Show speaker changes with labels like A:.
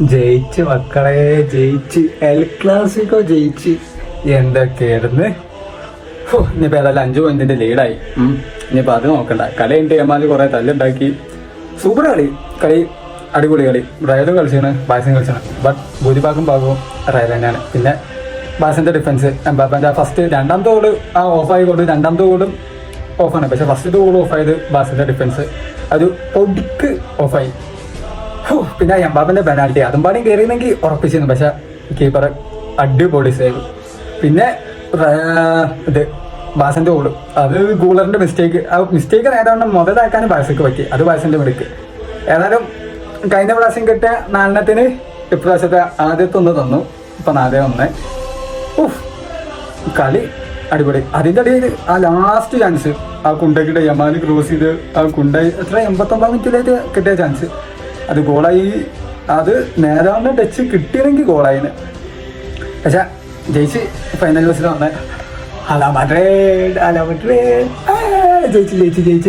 A: ജയിച്ച് മക്കളെ ജയിച്ച്. എൽ ക്ലാസിക്കോ ജയിച്ച്? എന്തൊക്കെയായിരുന്നു? ഹോ, ഇനിയിപ്പോ ഏതായാലും അഞ്ചു പോയിന്റിന്റെ ലീഡായി ഉം. ഇനിയിപ്പോ അത് നോക്കണ്ട. കളി ഉണ്ട് ഏമാൽ കുറെ തല്ലുണ്ടാക്കി. സൂപ്പർ കളി. കളി അടിപൊളി കളി. റയലും കളിച്ചാണ് ബാസും കളിച്ചാണ്. ബട്ട് ഭൂരിഭാഗം ഭാഗവും റയൽ തന്നെയാണ്. പിന്നെ ബാസിന്റെ ഡിഫൻസ് എംബാപ്പന്റെ ഫസ്റ്റ് രണ്ടാമത്തെ ഗോൾ ആ ഓഫായി കൊണ്ട് രണ്ടാമത്തെ ഗോളും ഓഫാണ് പക്ഷെ ഫസ്റ്റ് ഗോൾ ഓഫായത് ബാസിന്റെ ഡിഫൻസ് അത് ഒടുക്ക് ഓഫായി പിന്നെ എംബാബിന്റെ പെനാൽറ്റി അതും പാടിയും കയറിയെന്നെങ്കിൽ ഉറപ്പിച്ചിരുന്നു. പക്ഷെ കീപ്പർ അടിപൊളി സേവ് പിന്നെ ഇത് ബാസന്റെ ഗോൾ അത് ഗൂളറിന്റെ മിസ്റ്റേക്ക് ആ മിസ്റ്റേക്ക് നേരവണ്ണം മുതലാക്കാൻ ബാസക്ക് പറ്റി. അത് ബാസന്റെ മിടുക്ക്. ഏതായാലും കഴിഞ്ഞ പ്രാവശ്യം കിട്ടിയ നാലെണ്ണത്തിന് ഇപ്രാവശ്യത്തെ ആദ്യത്തെ ഒന്ന് തന്നു. ഇപ്പൊ നാലേ ഒന്ന്. ഉഫ് കളി അടിപൊളി. അതിന്റെ ഇടയിൽ ആ ലാസ്റ്റ് ചാൻസ് ആ കുണ്ടക്കിട്ട് യമാൽ ക്രോസ് ചെയ്ത് ആ കുണ്ടായി എത്ര എൺപത്തൊമ്പതാം മിനിറ്റിലേക്ക് കിട്ടിയ ചാൻസ് അത് ഗോളായി. അത് നേതാവിന്റെ ടച്ച് കിട്ടിയില്ലെങ്കിൽ ഗോളായിന്. പക്ഷെ ജയിച്ച് ഫൈനൽ ബസ്സിൽ വന്നേ അല്ല മറ്റേ അല്ല മറ്റേ ജയിച്ച് ജയിച്ച് ജയിച്ച്.